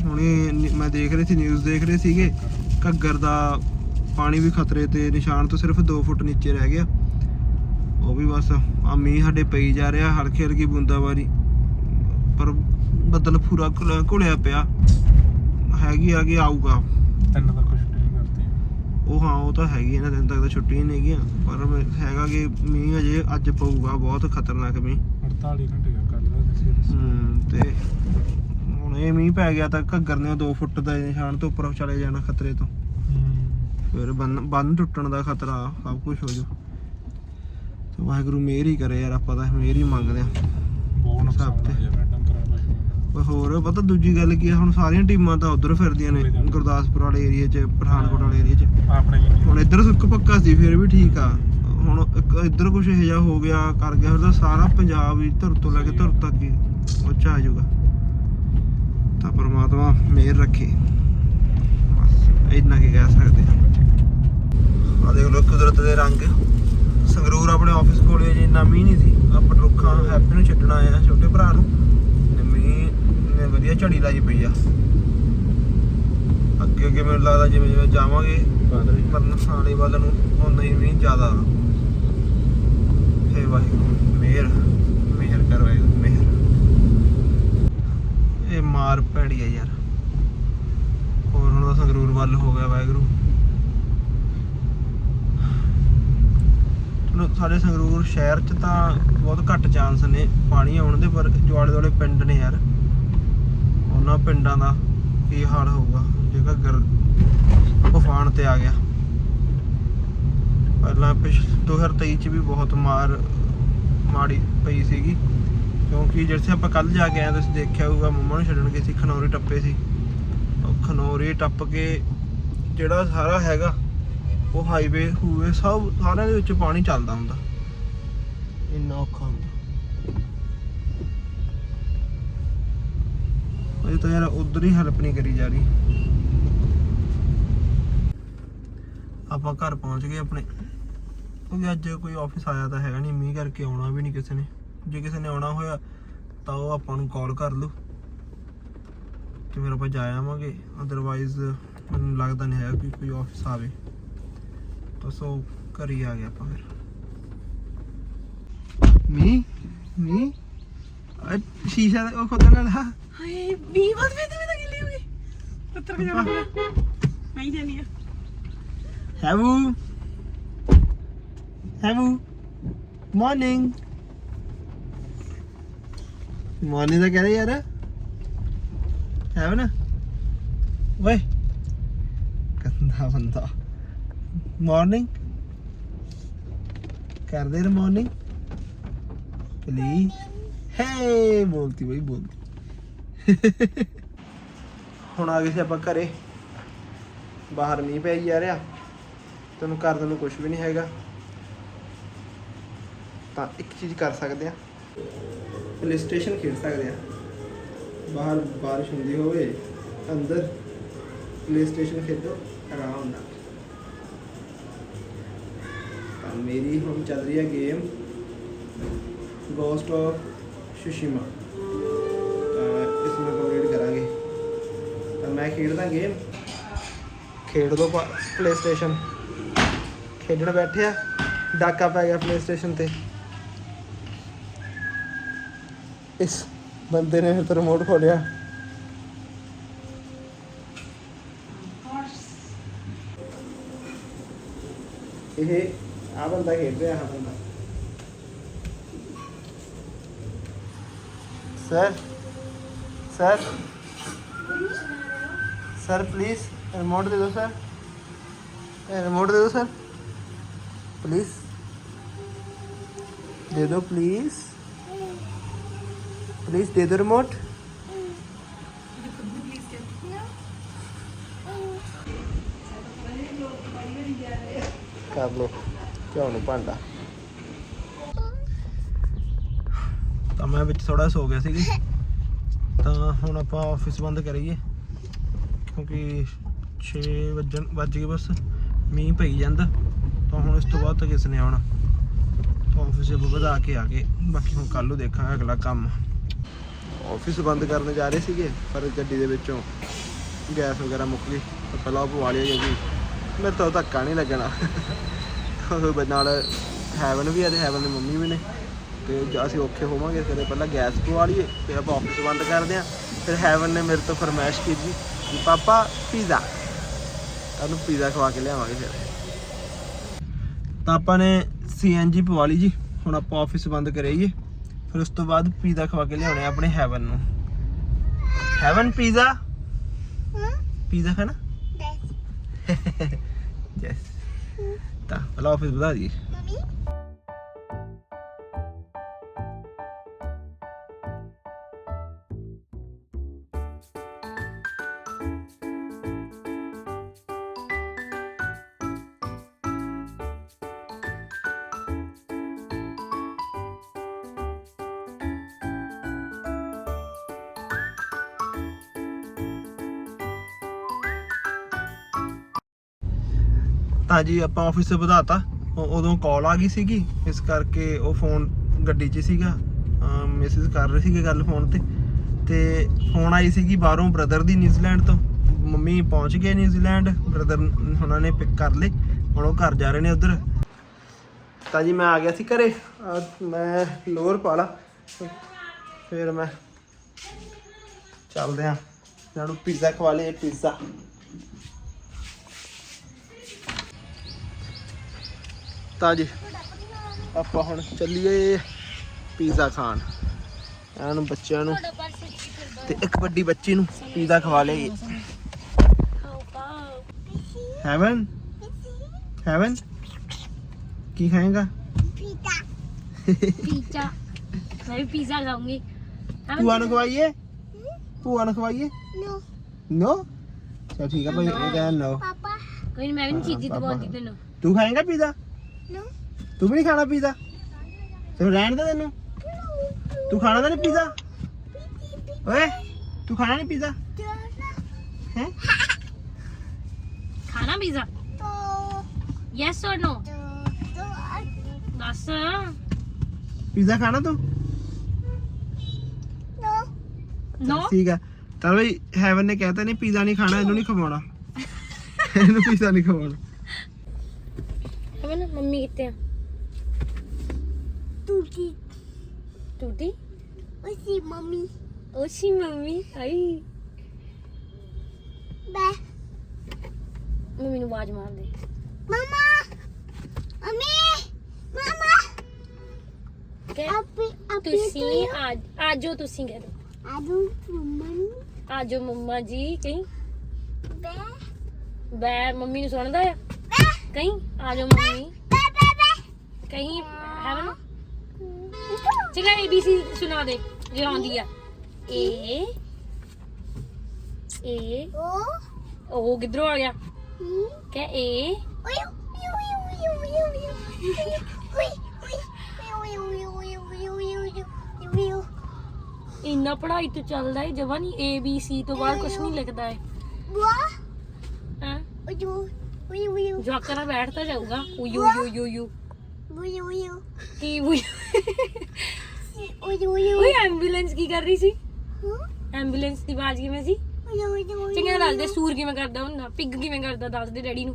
ਹੁਣੇ ਮੈਂ ਦੇਖ ਰਹੀ ਸੀ ਨਿਊਜ਼ ਦੇਖ ਰਹੇ ਸੀਗੇ, ਘੱਗਰ ਦਾ ਪਾਣੀ ਵੀ ਖਤਰੇ ਤੇ ਨਿਸ਼ਾਨ ਤੋਂ ਸਿਰਫ 2 ਫੁੱਟ ਨੀਚੇ ਰਹਿ ਗਿਆ। ਉਹ ਵੀ ਬਸ ਆ ਮੀਂਹ ਸਾਡੇ ਪਈ ਜਾ ਰਿਹਾ, ਹਲਕੀ ਹਲਕੀ ਬੂੰਦਾਬਾਰੀ। ਪਰ ਬੱਦਲ ਪੂਰਾ ਘੁਲਿਆ- ਘੁਲਿਆ ਪਿਆ। ਹੈਗੀ ਆ ਕਿ ਆਊਗਾ? ਤੈਨੂੰ ਤਾਂ ਉਹ ਹਾਂ ਉਹ ਤਾਂ ਹੈਗੀ ਇਹਨਾਂ ਦਿਨ ਤੱਕ ਤਾਂ ਛੁੱਟੀਆਂ ਨਹੀਂ ਹੈਗੀਆਂ ਪਰ ਮੈਂ- ਹੈਗਾ ਕਿ ਮੀਂਹ ਅਜੇ ਅੱਜ ਪਊਗਾ ਬਹੁਤ ਖਤਰਨਾਕ ਮੀਂਹ। 48 ਘੰਟੇ ਦਾ ਦੱਸੀ ਹੂੰ ਤੇ ਹੁਣ ਇਹ ਮੀਂਹ ਪੈ ਗਿਆ ਤਾਂ ਘੱਗਰ ਨੇ 2 ਫੁੱਟ ਦਾ ਨਿਸ਼ਾਨ ਤੋਂ ਉੱਪਰ ਚਲੇ ਜਾਣਾ ਖਤਰੇ ਤੋਂ। ਫਿਰ ਬੰਨ ਬੰਨ ਟੁੱਟਣ ਦਾ ਖਤਰਾ ਸਭ ਕੁਝ ਹੋ ਜੂ ਤੇ ਵਾਹਿਗੁਰੂ ਮਿਹਰ ਹੀ ਕਰੇ ਯਾਰ ਆਪਾਂ ਤਾਂ ਮਿਹਰ ਹੀ ਮੰਗਦੇ ਆ ਬਹੁਤ ਨੁਕਸਾਨ। ਹੋਇਆ ਮੈਂ ਡੰਗਰਾਂ ਪਸ਼ੂਆਂ ਦਾ ਓਏ ਹੋਰ ਪਤਾ ਦੂਜੀ ਗੱਲ ਕੀ ਆ ਹੁਣ ਸਾਰੀਆਂ ਟੀਮਾਂ ਤਾਂ ਉਧਰ ਫਿਰਦੀਆਂ ਨੇ ਗੁਰਦਾਸਪੁਰ ਵਾਲੇ ਏਰੀਆ 'ਚ ਪਠਾਨਕੋਟ ਵਾਲੇ ਏਰੀਆ 'ਚ। ਆਪਣੇ ਹੁਣ ਇੱਧਰ ਸੁੱਕ ਪੱਕਾ ਸੀ ਫਿਰ ਵੀ ਠੀਕ ਆ। ਹੁਣ ਇੱਕ ਇੱਧਰ ਕੁਝ ਇਹੋ ਜਿਹਾ ਹੋ ਗਿਆ ਕਰ ਗਿਆ ਫਿਰ ਤਾਂ ਸਾਰਾ ਪੰਜਾਬ ਹੀ ਧੁਰ ਤੋਂ ਲੈ ਕੇ ਧੁਰ ਤੱਕ ਹੀ ਉੱਚਾ ਆ ਜਾਊਗਾ। ਤਾਂ ਪਰਮਾਤਮਾ ਮਿਹਰ ਰੱਖੇ। ਬਸ ਇੰਨਾ ਕੀ ਕਹਿ ਸਕਦੇ ਆ। ਆ ਦੇਖ ਲਓ ਕੁਦਰਤ ਦੇ ਰੰਗ। ਸੰਗਰੂਰ ਆਪਣੇ ਆਫਿਸ ਕੋਲੇ ਜੇ ਇੰਨਾ ਮੀਂਹ ਨਹੀਂ ਸੀ ਆਪਾਂ ਰੁੱਖਾਂ ਹੈਪੀ ਨੂੰ ਛੱਡਣ ਆਏ ਆ ਛੋਟੇ ਭਰਾ ਨੂੰ। ਨੇ ਵਧੀਆ ਝੜੀ ਲਾਈ ਪਈ ਆ। ਅੱਗੇ ਅੱਗੇ ਮੈਨੂੰ ਲੱਗਦਾ ਜਿਵੇਂ ਜਿਵੇਂ ਜਾਵਾਂਗੇ ਮਰਨ ਸਾਲੇ ਵੱਲ ਨੂੰ ਉਹ ਨਹੀਂ ਵੀ ਜ਼ਿਆਦਾ। ਫੇ ਵਾਹਿਗੁਰੂ ਮਿਹਰ ਮਿਹਰ ਕਰ ਵਾਹਿਗੁਰੂ ਮਿਹਰ। ਇਹ ਮਾਰ ਭੈੜੀ ਆ ਯਾਰ। ਹੋਰ ਹੁਣ ਤਾਂ ਸੰਗਰੂਰ ਵੱਲ ਹੋ ਗਿਆ ਵਾਹਿਗੁਰੂ। ਸਾਡੇ ਸੰਗਰੂਰ ਸ਼ਹਿਰ ਚ ਤਾਂ ਬਹੁਤ ਘੱਟ ਚਾਂਸ ਨੇ ਪਾਣੀ ਆਉਣ ਦੇ ਪਰ ਜੁਆਲੇ ਦੁਆਲੇ ਪਿੰਡ ਨੇ ਯਾਰ। ਉਹਨਾਂ ਪਿੰਡਾਂ ਦਾ ਕੀ ਹਾਲ ਹੋਊਗਾ। ਜੇ ਘੱਗਰ ਤੂਫਾਨ ਤੇ ਆ ਗਿਆ। ਪਹਿਲਾਂ ਪਿਛ 2023 ਚ ਵੀ ਬਹੁਤ ਮਾਰ ਮਾੜੀ ਪਈ ਸੀਗੀ। ਕਿਉਂਕਿ ਜਿੱਥੇ ਆਪਾਂ ਕੱਲ ਜਾ ਕੇ ਆਏ ਤੁਸੀਂ ਦੇਖਿਆ ਹੋਊਗਾ ਮੰਮਾ ਨੂੰ ਛੱਡਣ ਗਏ ਸੀ, ਖਨੌਰੀ ਟੱਪੇ ਸੀ। ਉਹ ਖਨੌਰੀ ਟੱਪ ਕੇ ਜਿਹੜਾ ਸਾਰਾ ਹੈਗਾ, ਉਹ ਹਾਈਵੇ ਹੂਵੇ ਸਭ ਸਾਰਿਆਂ ਦੇ ਵਿੱਚ ਪਾਣੀ ਚੱਲਦਾ ਹੁੰਦਾ। ਇੰਨਾ ਔਖਾ ਹੁੰਦਾ। ਇਹ ਤਾਂ ਯਾਰ ਉਧਰ ਹੀ ਹੈਲਪ ਨਹੀਂ ਕਰੀ ਜਾ ਰਹੀ। ਆਪਾਂ ਘਰ ਪਹੁੰਚ ਗਏ ਆਪਣੇ। ਕਿਉਂਕਿ ਅੱਜ ਕੋਈ ਆਫਿਸ ਆਇਆ ਤਾਂ ਹੈਗਾ ਨਹੀਂ, ਮੀਂਹ ਕਰਕੇ ਆਉਣਾ ਵੀ ਨਹੀਂ ਕਿਸੇ ਨੇ। ਜੇ ਕਿਸੇ ਨੇ ਆਉਣਾ ਹੋਇਆ ਤਾਂ ਉਹ ਆਪਾਂ ਨੂੰ ਕਾਲ ਕਰ ਲਓ ਤੇ ਫਿਰ ਆਪਾਂ ਜਾ ਆਵਾਂਗੇ। ਅਦਰਵਾਈਜ਼ ਮੈਨੂੰ ਲੱਗਦਾ ਨਹੀਂ ਹੈਗਾ ਕਿ ਕੋਈ ਆਫਿਸ ਆਵੇ। ਤਾਂ ਸੋ ਘਰ ਹੀ ਆ ਗਿਆ ਆਪਾਂ ਫਿਰ। ਮੀਂਹ? ਮੀਂਹ? ਸ਼ੀਸ਼ਾ ਦਾ ਉਹ ਖੋਦਣ ਵਾਲਾ। ਹਾਏ ਵੀ ਬਾਤ ਮੈਂ ਤੇ ਮੈਂ ਤਾਂ ਗਿੱਲੀ ਹੋ ਗਈ। ਪੱਤਰ ਕੇ ਜਾਣਾ ਮੈਂ ਹੀ ਜਾਨੀ ਆ। ਹੈਵੂ। ਹੈਵੂ। ਮਾਰਨਿੰਗ ਮਾਰਨਿੰਗ ਦਾ ਕਹਿੰਦੇ ਯਾਰ। ਹੈਵ ਨਾ। ਓਏ। ਗੰਦਾ ਬੰਦਾ। ਮਾਰਨਿੰਗ ਕਰਦੇ ਰ ਮਾਰਨਿੰਗ ਪਲੀਜ਼ ਹੇ ਬੋਲਤੀ ਬਈ ਬੋਲਤੀ ਹੁਣ ਆ ਗਏ ਸੀ ਆਪਾਂ ਘਰੇ। ਬਾਹਰ ਮੀਂਹ ਪਈ ਜਾ ਰਿਹਾ। ਤੈਨੂੰ ਕਰਨ ਨੂੰ ਕੁਝ ਵੀ ਨਹੀਂ ਹੈਗਾ। ਤਾਂ ਇੱਕ ਚੀਜ਼ ਕਰ ਸਕਦੇ ਆ। ਪਲੇ ਸਟੇਸ਼ਨ ਖੇਡ ਸਕਦੇ ਆ। ਬਾਹਰ ਬਾਰਿਸ਼ ਹੁੰਦੀ ਹੋਵੇ, ਅੰਦਰ ਪਲੇ ਸਟੇਸ਼ਨ ਖੇਡੋ, ਆਰਾਮ ਨਾਲ। ਤਾਂ ਮੇਰੀ ਹੁਣ ਚੱਲ ਰਹੀ ਹੈ ਗੇਮ ਗੋਸਟ ਆਫ ਸ਼ਿਸ਼ਿਮਾ ਤਾਂ ਇਸ ਨੂੰ ਕੰਪਲੀਟ ਕਰਾਂਗੇ। ਤਾਂ ਮੈਂ ਖੇਡਦਾ ਗੇਮ ਖੇਡ ਦੋ ਪਲੇ ਸਟੇਸ਼ਨ ਖੇਡਣ ਬੈਠਿਆ ਡਾਕਾ ਪੈ ਗਿਆ ਪਲੇ ਸਟੇਸ਼ਨ ਤੇ। ਇਸ ਬੰਦੇ ਨੇ ਫਿਰ ਰਿਮੋਟ ਖੋਲਿਆ। ਇਹ ਆ ਬੰਦਾ ਖੇਡ ਰਿਹਾ ਆ ਬੰਦਾ। Sir. Sir. Sir, please. El mod de sir. El mod de sir. Please. Dedo, please. Please, dedo remote. Carlos, ¿qué onda, panda? ਮੈਂ ਵਿੱਚ ਥੋੜਾ ਸੋ ਗਿਆ ਸੀ ਤਾਂ ਹੁਣ ਆਪਾਂ ਆਫਿਸ ਬੰਦ ਕਰੀਏ, ਕਿਉਂਕਿ 6 ਵਜਣ, ਵੱਜ ਗਏ ਬਸ, ਮੀਂਹ ਪਈ ਜਾਂਦਾ। ਤਾਂ ਹੁਣ ਇਸ ਤੋਂ ਬਾਅਦ ਤਾਂ ਕਿਸ ਨੇ ਆਉਣਾ। ਤਾਂ ਆਫਿਸ ਜਬ ਵਧਾ ਕੇ ਆ ਗਏ। ਬਾਕੀ ਹੁਣ ਕੱਲ ਨੂੰ ਦੇਖਾਂਗੇ ਅਗਲਾ ਕੰਮ। ਆਫਿਸ ਬੰਦ ਕਰਨ ਜਾ ਰਹੇ ਸੀਗੇ, ਪਰ ਗੱਡੀ ਦੇ ਵਿੱਚੋਂ ਗੈਸ ਵਗੈਰਾ ਮੁੱਕ ਗਈ। ਤਾਂ ਪਹਿਲਾਂ ਉਹ ਪਵਾ ਲਿਆ ਕਿਉਂਕਿ ਮੇਰੇ ਤਾਂ ਧੱਕਾ ਨਹੀਂ ਲੱਗਣਾ। ਉਹ ਨਾਲ ਹੈਵਨ ਵੀ ਆ ਤੇ ਹੈਵਨ ਦੀ ਮੰਮੀ ਵੀ ਨੇ। ਤੇ ਅਸੀਂ ਔਖੇ ਹੋਵਾਂਗੇ ਫਿਰ ਪਹਿਲਾਂ ਗੈਸ ਪਵਾ ਲਈਏ ਫਿਰ ਆਪਾਂ ਆਫਿਸ ਬੰਦ ਕਰਦੇ ਆਂ ਫਿਰ ਹੈਵਨ ਨੇ ਮੇਰੇ ਤੋਂ ਫਰਮਾਇਸ਼ ਕੀਤੀ ਕਿ ਪਾਪਾ ਪੀਜ਼ਾ ਤੁਹਾਨੂੰ ਪੀਜ਼ਾ ਖਵਾ ਕੇ ਲਿਆਵਾਂਗੇ ਫਿਰ। ਤਾਂ ਆਪਾਂ ਨੇ ਸੀਐਨਜੀ ਪਵਾ ਲਈ ਜੀ ਹੁਣ ਆਪਾਂ ਆਫਿਸ ਬੰਦ ਕਰਾਈਏ। ਫਿਰ ਉਸ ਤੋਂ ਬਾਅਦ ਪੀਜ਼ਾ ਖਵਾ ਕੇ ਲਿਆਉਣੇ ਆਪਣੇ ਹੈਵਨ ਨੂੰ। ਹੈਵਨ ਪੀਜ਼ਾ ਪੀਜ਼ਾ ਖਾਣਾ? ਯੈਸ ਤਾਂ ਪਹਿਲਾਂ ਆਫਿਸ ਵਧਾ ਦਈਏ। ਤਾਂ ਜੀ ਆਪਾਂ ਆਫਿਸ ਤੋਂ ਵਧਾਤਾ। ਉ- ਉਦੋਂ ਕਾਲ ਆ ਗਈ ਸੀਗੀ। ਇਸ ਕਰਕੇ ਉਹ ਫੋਨ ਗੱਡੀ 'ਚ ਸੀਗਾ। ਮੈਸੇਜ ਕਰ ਰਹੇ ਸੀਗੇ ਗੱਲ ਫੋਨ ਤੇ। ਤੇ ਫੋਨ ਆਈ ਸੀਗੀ ਬਾਹਰੋਂ ਬ੍ਰਦਰ ਦੀ ਨਿਊਜ਼ੀਲੈਂਡ ਤੋਂ। ਮੰਮੀ ਪਹੁੰਚ ਗਏ ਨਿਊਜ਼ੀਲੈਂਡ ਬ੍ਰਦਰ ਉਹਨਾਂ ਨੇ ਪਿਕ ਕਰ ਲਏ। ਹੁਣ ਉਹ ਘਰ ਜਾ ਰਹੇ ਨੇ ਉਧਰ। ਤਾਂ ਜੀ ਮੈਂ ਆ ਗਿਆ ਸੀ ਘਰੇ। ਮੈਂ ਲੋਅਰ ਪਾ ਲਾ। ਫਿਰ ਮੈਂ ਚੱਲਦੇ ਆ। ਇਹਨਾਂ ਨੂੰ ਪੀਜ਼ਾ ਖਵਾ ਲਈਏ ਪੀਜ਼ਾ ਤਾਂ ਜੀ ਆਪਾਂ ਹੁਣ ਚੱਲੀਏ ਪੀਜ਼ਾ ਖਾਣ। ਐਨ ਬੱਚਿਆਂ ਨੂੰ ਤੇ ਇੱਕ ਵੱਡੀ ਬੱਚੀ ਨੂੰ ਪੀਜ਼ਾ ਖਵਾ ਲਏ ਹੈਵਨ? ਹੈਵਨ? ਕੀ ਖਾਏਗਾ? ਪੀਜ਼ਾ। ਪੀਜ਼ਾ। ਮੈਂ ਵੀ ਪੀਜ਼ਾ ਖਾਉਂਗੀ ਭੂਆ ਨੂੰ ਖਵਾਈਏ? ਭੂਆ ਨੂੰ ਖਵਾਈਏ? ਨੋ। ਨੋ? ਚਲ ਠੀਕ ਆ ਨੋ। ਪਾਪਾ। ਕੋਈ ਮੈਂ ਵੀ ਨਹੀਂ ਚੀਜ਼ੀ ਦਵਾਉਂਦੀ ਤੈਨੂੰ। ਤੂੰ ਖਾਏਗਾ ਪੀਜ਼ਾ? ਨੋ ਤੂੰ ਵੀ ਨਹੀਂ ਖਾਣਾ ਪੀਜ਼ਾ ਤੈਨੂੰ ਰਹਿਣ ਦੇ ਤੈਨੂੰ? ਤੂੰ ਖਾਣਾ ਤਾਂ ਨਹੀਂ ਪੀਜ਼ਾ ਓਏ ਤੂੰ ਖਾਣਾ ਨਹੀਂ ਪੀਜ਼ਾ ਖਾਣਾ ਪੀਜ਼ਾ? ਯੈਸ অর ਨੋ ਦੱਸ। ਪੀਜ਼ਾ ਖਾਣਾ ਤੂੰ? ਨੋ ਠੀਕ ਆ। ਤਾਂ ਬਈ ਹੈਵਨ ਨੇ ਕਹਿਤਾ ਨਹੀਂ ਪੀਜ਼ਾ ਨਹੀਂ ਖਾਣਾ ਇਹਨੂੰ ਨਹੀਂ ਖਵਾਉਣਾ। ਇਹਨੂੰ ਪੀਜ਼ਾ ਨਹੀਂ ਖਵਾਉਣਾ। ਕਮਨ ਮੰਮੀ ਕਿੱਥੇ ਆ ਟੂਟੀ ਟੂਟੀ ਉਸੀ ਮੰਮੀ ਉਸੀ ਮੰਮੀ ਆਈ ਬੈ ਮੰਮੀ ਨੂੰ ਆਵਾਜ਼ ਮਾਰ ਦੇ ਮਮਾ ਮੰਮੀ ਮਮਾ ਆਪੇ ਆਪੇ ਤੁਸੀਂ ਆ ਆਜੋ ਤੁਸੀਂ ਕਹਿ ਦੋ ਆਜੋ ਮੰਮੀ ਆਜੋ ਮੰਮਾ ਜੀ ਕਹੀਂ ਬੈ ਬੈ ਮੰਮੀ ਨੂੰ ਸੁਣਦਾ ਆ कहीं आ जाओ मम्मी कहीं हेवन ठीक है एबीसी सुना दे जे आंदी आ ए ए ओ ओ किधरों आ गया क्या ए ਇੰਨਾ ਪੜਾਈ ਤੇ ਚੱਲਦਾ ਹੈ ਜਵਾਨੀ ਏ ਬੀ ਸੀ ਤੋਂ ਬਾਅਦ ਕੁਝ ਨਹੀਂ ਲਿਖਦਾ ਹੈ ਵਾਹ ਹਾਂ ਉਹ ਜੋ ਜਵਾਕਾਂ ਨਾਲ ਬੈਠ ਤਾਂ ਜਾਊਗਾ। ਕੀ ਐਂਬੂਲੈਂਸ ਕੀ ਕਰ ਰਹੀ ਸੀ? ਐਂਬੂਲੈਂਸ ਦੀ ਆਵਾਜ਼ ਕਿਵੇਂ ਸੀ? ਚੰਗਾ ਦੱਸ ਦੇ ਸੂਰ ਕਿਵੇਂ ਕਰਦਾ ਹੁੰਦਾ? ਪਿੱਗ ਕਿਵੇਂ ਕਰਦਾ ਦੱਸ ਦੇ ਡੈਡੀ ਨੂੰ।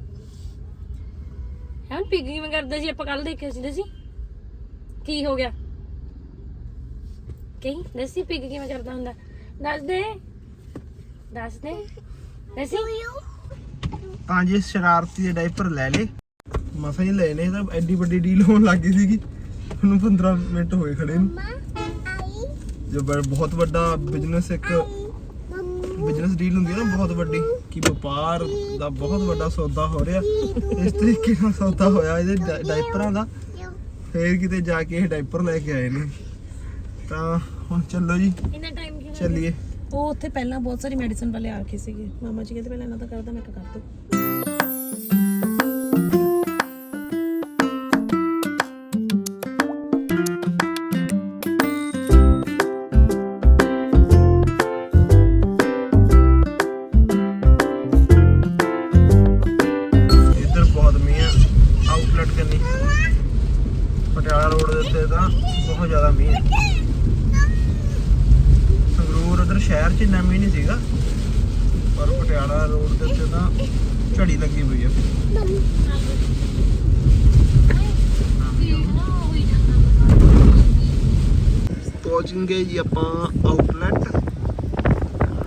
ਹਾਂ ਪਿੱਗ ਕਿਵੇਂ ਕਰਦਾ ਸੀ? ਆਪਾਂ ਕੱਲ ਦੇਖਿਆ ਸੀ ਦੱਸੀ? ਕੀ ਹੋ ਗਿਆ? ਕਹੀਂ ਦੱਸੀ ਪਿੱਗ ਕਿਵੇਂ ਕਰਦਾ ਹੁੰਦਾ? ਦੱਸ ਦੇ। ਦੱਸ ਦੇ। ਦੱਸੀ? ਤਾਂ ਜੀ ਸ਼ਰਾਰਤੀ ਦੇ ਡਾਈਪਰ ਲੈ ਲੇ ਮਸਾਂ ਹੀ ਲਏ ਨੇ ਇਹ ਤਾਂ ਐਡੀ ਵੱਡੀ ਡੀਲ ਹੋਣ ਲੱਗ ਗਈ ਸੀਗੀ। ਉਹਨੂੰ 15 ਮਿੰਟ ਹੋਏ ਖੜੇ ਨੂੰ। ਜੋ ਬਹੁਤ ਵੱਡਾ ਬਿਜ਼ਨਸ ਇੱਕ ਬਿਜ਼ਨਸ ਡੀਲ ਹੁੰਦੀ ਹੈ ਨਾ ਬਹੁਤ ਵੱਡੀ। ਕਿ ਵਪਾਰ ਦਾ ਬਹੁਤ ਵੱਡਾ ਸੌਦਾ ਹੋ ਰਿਹਾ। ਇਸ ਤਰੀਕੇ ਨਾਲ ਸੌਦਾ ਹੋਇਆ ਇਹਦੇ ਡਾਈ- ਡਾਈਪਰਾਂ ਦਾ। ਫੇਰ ਕਿਤੇ ਜਾ ਕੇ ਇਹ ਡਾਈਪਰ ਲੈ ਕੇ ਆਏ ਨੇ। ਤਾਂ ਹੁਣ ਚੱਲੋ ਜੀ। ਇੰਨਾ ਟਾਈਮ ਕਿਉਂ ਚੱਲੀਏ। ਉਹ ਉੱਥੇ ਪਹਿਲਾਂ ਬਹੁਤ ਸਾਰੀ ਮੈਡੀਸਨ ਵਾਲੇ ਆ ਰੱਖੇ ਸੀਗੇ। ਮਾਮਾ ਜੀ ਕਹਿੰਦੇ ਪਹਿਲਾਂ ਇਹਨਾਂ ਦਾ ਕਰਦਾ ਮੈਂ ਕਿਹਾ ਕਰ ਦੋ। ਪਹੁੰਚ ਗਏ ਜੀ ਆਪਾਂ ਆਊਟਲੈਟ।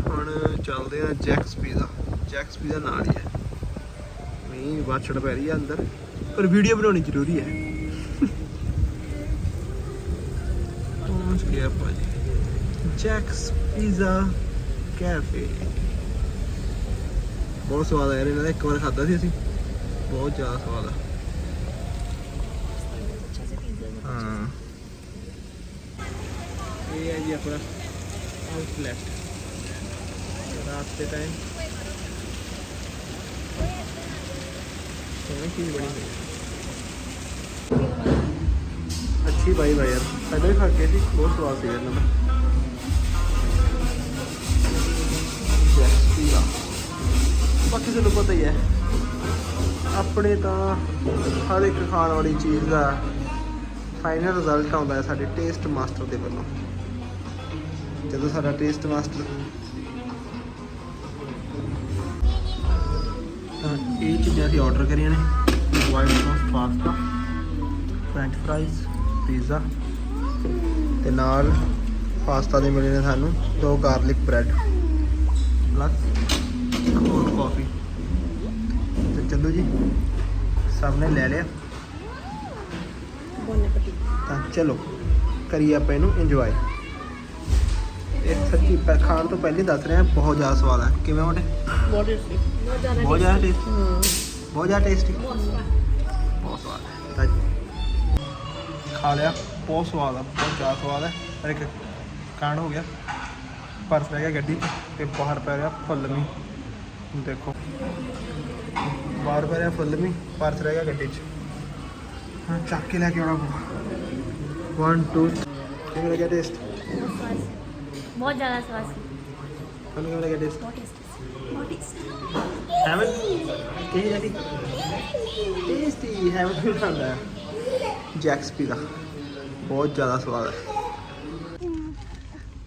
ਹੁਣ ਚੱਲਦੇ ਆ ਜੈਕਸ ਪੀਜ਼ਾ। ਜੈਕਸ ਪੀਜ਼ਾ ਨਾਲ ਹੀ ਹੈ। ਨਹੀਂ ਬਾਛੜ ਪੈ ਰਹੀ ਹੈ ਅੰਦਰ। ਪਰ ਵੀਡੀਓ ਬਣਾਉਣੀ ਜ਼ਰੂਰੀ ਹੈ। ਪਹੁੰਚ ਗਏ ਆਪਾਂ ਜੀ। Jack's pizza cafe. ਬਹੁਤ ਸਵਾਦ ਆ ਯਾਰ, ਇਹਨਾਂ ਦਾ ਇੱਕ ਵਾਰ ਖਾਦਾ ਸੀ ਅਸੀਂ। ਬਹੁਤ ਜ਼ਿਆਦਾ ਸਵਾਦ ਆ। ये है जी अपना आउटलेट रात के टाइम चीज़ बड़ी अच्छी भाई भाई यार पहले भी खा के थी बहुत स्वाद थी यार मैं ਬਾਕੀ ਤੁਹਾਨੂੰ ਪਤਾ ਹੀ ਹੈ, ਆਪਣੇ ਤਾਂ ਹਰ ਇੱਕ ਖਾਣ ਵਾਲੀ ਚੀਜ਼ ਦਾ ਫਾਈਨਲ ਰਿਜ਼ਲਟ ਆਉਂਦਾ ਹੈ ਸਾਡੇ ਟੇਸਟ ਮਾਸਟਰ ਦੇ ਵੱਲੋਂ। ਜਦੋਂ ਸਾਡਾ ਟੇਸਟ ਮਾਸਟਰ ਤਾਂ ਇਹ ਚੀਜ਼ਾਂ ਅਸੀਂ ਆਰਡਰ ਕਰੀਆਂ ਨੇ। White sauce pasta french fries pizza ਤੇ ਨਾਲ ਪਾਸਤਾ ਦੇ ਮਿਲੇ ਨੇ ਸਾਨੂੰ ਦੋ ਗਾਰਲਿਕ ਬ੍ਰੈਡ ਪਲੱਸ ਇੱਕ ਹੋਰ ਕਾਫੀ ਤੇ ਚਲੋ ਜੀ ਸਭ ਨੇ ਲੈ ਲਿਆ। ਬੋਨੇ ਪੱਟੀ ਤਾਂ ਚਲੋ ਕਰੀਏ ਆਪਾਂ ਇਹਨੂੰ ਇੰਜੋਏ ਇਹ ਸੱਚੀ ਪ- ਖਾਣ ਤੋਂ ਪਹਿਲੇ ਦੱਸ ਰਿਹਾ ਬਹੁਤ ਜ਼ਿਆਦਾ ਸਵਾਦ ਹੈ ਕਿਵੇਂ ਮੋਟੇ? ਬਹੁਤ ਟੇਸਟੀ ਬਹੁਤ ਜ਼ਿਆਦਾ ਬਹੁਤ ਜ਼ਿਆਦਾ ਟੇਸਟੀ ਬਹੁਤ ਜ਼ਿਆਦਾ ਟੇਸਟੀ ਬਹੁਤ ਸਵਾਦ ਹੈ ਤਾਂ ਖਾ ਲਿਆ ਬਹੁਤ ਸਵਾਦ ਆ ਬਹੁਤ ਜ਼ਿਆਦਾ ਸਵਾਦ ਹੈ ਪਰ ਇੱਕ ਕਾਣ ਹੋ ਗਿਆ। ਪਰਸ ਰਹਿ ਗਿਆ ਗੱਡੀ 'ਚ ਤੇ ਬਾਹਰ ਪੈ ਰਿਹਾ ਫੁੱਲ ਮੀ ਦੇਖੋ। ਬਾਹਰ ਪੈ ਰਿਹਾ ਫੁੱਲ ਮੀ ਪਰਸ ਰਹਿ ਗਿਆ ਗੱਡੀ 'ਚ। ਹਾਂ ਚੱਕ ਕੇ ਲੈ ਕੇ ਆਉਣਾ ਪਊ 1 2 ਕਿਵੇਂ ਲੱਗਿਆ ਟੇਸਟ ਬਹੁਤ ਜ਼ਿਆਦਾ ਸਵਾਦ ਸੀ। ਤੁਹਾਨੂੰ ਕਿਵੇਂ ਲੱਗਿਆ ਟੇਸਟ ਬਹੁਤ ਟੇਸਟੀ ਹੈਵਨ ਕਿਹੀ ਜਾਂਦੀ ਟੇਸਟੀ ਹੈਵਨ ਵੀ ਖਾਂਦਾ ਹੈ। ਜੈਕਸ ਪੀਜ਼ਾ ਬਹੁਤ ਜ਼ਿਆਦਾ ਸਵਾਦ ਹੈ।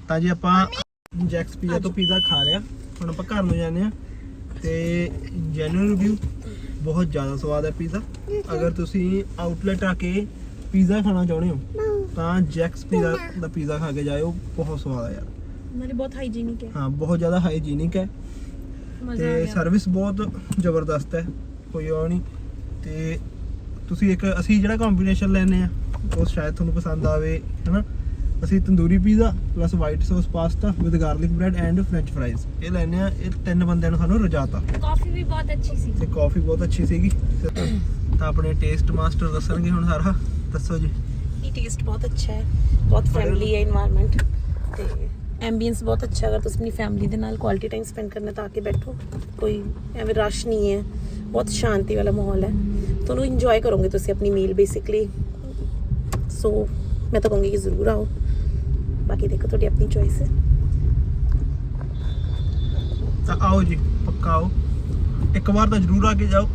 ਤਾਂ ਜੀ ਆਪਾਂ ਜੈਕਸ ਪੀਜ਼ਾ ਤੋਂ ਪੀਜ਼ਾ ਖਾ ਲਿਆ। ਹੁਣ ਆਪਾਂ ਘਰ ਨੂੰ ਜਾਂਦੇ ਆ ਤੇ ਜੈਨੂਅਲ ਰਿਵਿਊ ਬਹੁਤ ਜ਼ਿਆਦਾ ਸਵਾਦ ਹੈ ਪੀਜ਼ਾ ਅਗਰ ਤੁਸੀਂ ਆਊਟਲੈਟ ਆ ਕੇ ਪੀਜ਼ਾ ਖਾਣਾ ਚਾਹੁੰਦੇ ਹੋ ਤਾਂ ਜੈਕਸ ਪੀਜ਼ਾ ਦਾ ਪੀਜ਼ਾ ਖਾ ਕੇ ਜਾਇਓ। ਬਹੁਤ ਸਵਾਦ ਹੈ ਯਾਰ। ਨਾਲੇ ਬਹੁਤ ਹਾਈਜੀਨਿਕ ਹੈ। ਹਾਂ ਬਹੁਤ ਜ਼ਿਆਦਾ ਹਾਈਜੀਨਿਕ ਹੈ। ਮਜ਼ਾ ਆ ਤੇ ਗਿਆ। ਸਰਵਿਸ ਬਹੁਤ ਜ਼ਬਰਦਸਤ ਹੈ ਕੋਈ ਉਹ ਨਹੀਂ। ਤੇ ਤੁਸੀਂ ਇੱਕ ਅਸੀਂ ਜਿਹੜਾ ਕੰਬੀਨੇਸ਼ਨ ਲੈਨੇ ਆ ਉਹ ਸ਼ਾਇਦ ਤੁਹਾਨੂੰ ਪਸੰਦ ਆਵੇ ਹੈਨਾ? ਅਸੀਂ tandoori pizza plus white sauce pasta with garlic bread and french fries ਇਹ ਲੈਨੇ ਆ ਇਹ ਤਿੰਨ ਬੰਦਿਆਂ ਨੂੰ ਸਾਨੂੰ ਰਜਾਤਾ। ਕਾਫੀ ਵੀ ਬਹੁਤ ਅੱਛੀ ਸੀ। ਤੇ ਕਾਫੀ ਬਹੁਤ ਅੱਛੀ ਸੀਗੀ। ਤਾਂ ਆਪਣੇ ਟੇਸਟ ਮਾਸਟਰ ਦੱਸਣਗੇ ਹੁਣ ਸਾਰਾ। ਦੱਸੋ ਜੀ। ਇਹ ਟੇਸਟ ਬਹੁਤ ਅੱਛਾ ਹੈ ਬਹੁਤ ਫਰੈਂਡਲੀ ਹੈ এনवायरमेंट ਤੇ ਐਂਬੀਐਂਸ ਬਹੁਤ ਅੱਛਾ ਅਗਰ ਤੁਸੀਂ ਆਪਣੀ ਫੈਮਿਲੀ ਦੇ ਨਾਲ ਕੁਆਲਿਟੀ ਟਾਈਮ ਸਪੈਂਡ ਕਰਨਾ ਤਾਂ ਆ ਕੇ ਬੈਠੋ ਕੋਈ ਐਵੇਂ ਰਸ਼ ਨਹੀਂ ਹੈ ਬਹੁਤ ਸ਼ਾਂਤੀ ਵਾਲਾ ਮਾਹੌਲ ਹੈ ਤੁਹਾਨੂੰ ਇੰਜੋਏ ਕਰੋਗੇ ਤੁਸੀਂ ਆਪਣੀ ਮੀਲ ਬੇਸਿਕਲੀ ਸੋ ਮੈਂ ਤਾਂ ਕਹੂੰਗੀ ਕਿ ਜ਼ਰੂਰ ਆਓ ਬਾਕੀ ਦੇਖੋ ਤੁਹਾਡੀ ਆਪਣੀ ਚੋਇਸ ਹੈ ਤਾਂ ਆਓ ਜੀ ਪੱਕਾ ਆਓ ਇੱਕ ਵਾਰ ਤਾਂ ਜ਼ਰੂਰ ਆ ਕੇ ਜਾਓ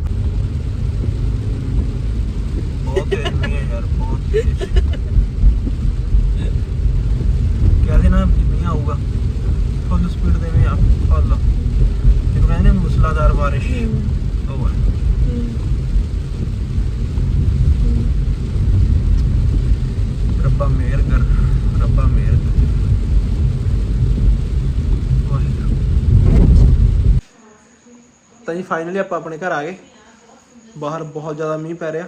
ਬਹੁਤ ਤੇਜ਼ ਮੀਂਹ ਹੈ ਯਾਰ ਬਹੁਤ ਤੇਜ਼ ਕਿਹਾ ਸੀ ਨਾ ਮੀਂਹ ਆਊਗਾ। ਫੁੱਲ ਸਪੀਡ ਦੇ ਮੀਂਹ ਆ ਫੁੱਲ। ਜਿਹਨੂੰ ਕਹਿੰਦੇ ਨੇ ਮੂਸਲਾਧਾਰ ਬਾਰਿਸ਼। ਉਹ ਹੈ। ਰੱਬਾ ਮਿਹਰ ਕਰ ਰੱਬਾ ਮਿਹਰ ਕਰ। ਤਾਂ ਜੀ ਫਾਈਨਲੀ ਆਪਾਂ ਆਪਣੇ ਘਰ ਆ ਗਏ। ਬਾਹਰ ਬਹੁਤ ਜ਼ਿਆਦਾ ਮੀਂਹ ਪੈ ਰਿਹਾ।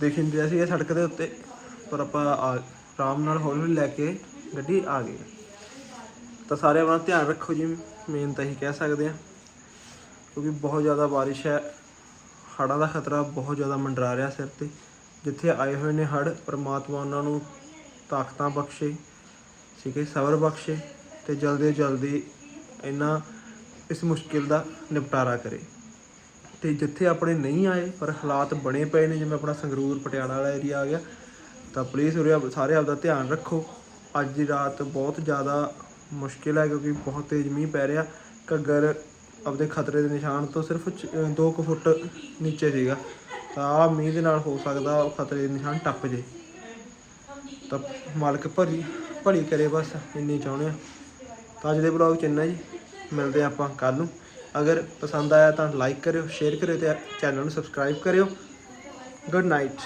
ਦੇਖ ਨਹੀਂ ਰਿਹਾ ਸੀ ਇਹ ਸੜਕ ਦੇ ਉੱਤੇ। ਪਰ ਆਪਾਂ ਆਰਾਮ ਨਾਲ ਹੌਲੀ ਹੌਲੀ ਲੈ ਕੇ ਗੱਡੀ ਆ ਗਏ ਤਾਂ ਸਾਰੇ ਆਪਣਾ ਧਿਆਨ ਰੱਖੋ ਜੀ ਮੇਨ ਤਾਂ ਇਹੀ ਕਹਿ ਸਕਦੇ ਆ ਕਿਉਂਕਿ ਬਹੁਤ ਜ਼ਿਆਦਾ ਬਾਰਿਸ਼ ਹੈ, ਹੜ੍ਹਾਂ ਦਾ ਖਤਰਾ ਬਹੁਤ ਜ਼ਿਆਦਾ ਮੰਡਰਾ ਰਿਹਾ ਸਿਰ ਤੇ। ਜਿੱਥੇ ਆਏ ਹੋਏ ਨੇ ਹੜ੍ਹ, ਪ੍ਰਮਾਤਮਾ ਉਹਨਾਂ ਨੂੰ ਤਾਕਤਾਂ ਬਖਸ਼ੇ, ਠੀਕ ਹੈ, ਸਬਰ ਬਖਸ਼ੇ ਤੇ ਜਲਦੀ ਜਲਦੀ ਇਹਨਾਂ ਇਸ ਮੁਸ਼ਕਿਲ ਦਾ ਨਿਪਟਾਰਾ ਕਰੇ। ਤੇ ਜਿੱਥੇ ਆਪਣੇ ਨਹੀਂ ਆਏ, ਪਰ ਹਾਲਾਤ ਬਣੇ ਪਏ ਨੇ, ਜਿਵੇਂ ਆਪਣਾ ਸੰਗਰੂਰ, ਪਟਿਆਲਾ ਵਾਲਾ ਏਰੀਆ ਆ ਗਿਆ, ਤਾਂ ਪਲੀਜ਼ ਉਰੇ ਆਪ- ਸਾਰੇ ਆਪਦਾ ਧਿਆਨ ਰੱਖੋ। ਅੱਜ ਦੀ ਰਾਤ ਬਹੁਤ ਜ਼ਿਆਦਾ ਮੁਸ਼ਕਿਲ ਹੈ ਕਿਉਂਕਿ ਬਹੁਤ ਤੇਜ਼ ਮੀਂਹ ਪੈ ਰਿਹਾ। ਘੱਗਰ ਆਪਦੇ ਖਤਰੇ ਦੇ ਨਿਸ਼ਾਨ ਤੋਂ ਸਿਰਫ 2 ਕੁ ਫੁੱਟ ਨੀਚੇ ਸੀਗਾ। ਤਾਂ ਆ ਮੀਂਹ ਦੇ ਨਾਲ ਹੋ ਸਕਦਾ ਉਹ ਖਤਰੇ ਦੇ ਨਿਸ਼ਾਨ ਟੱਪ ਜੇ। ਤਾਂ ਮਾਲਕ ਭਰੀ, ਭਲੀ ਕਰੇ ਬਸ, ਇੰਨੀ ਚਾਹੁੰਦੇ ਆ। ਤਾਂ ਅੱਜ ਦੇ ਵਲੌਗ ਚ ਇੰਨਾ ਜੀ ਮਿਲਦੇ ਹਾਂ ਆਪਾਂ ਕੱਲ ਨੂੰ। ਅਗਰ ਪਸੰਦ ਆਇਆ ਤਾਂ ਲਾਈਕ ਕਰਿਓ ਸ਼ੇਅਰ ਕਰਿਓ ਤੇ ਚੈਨਲ ਨੂੰ ਸਬਸਕ੍ਰਾਈਬ ਕਰਿਓ। Good night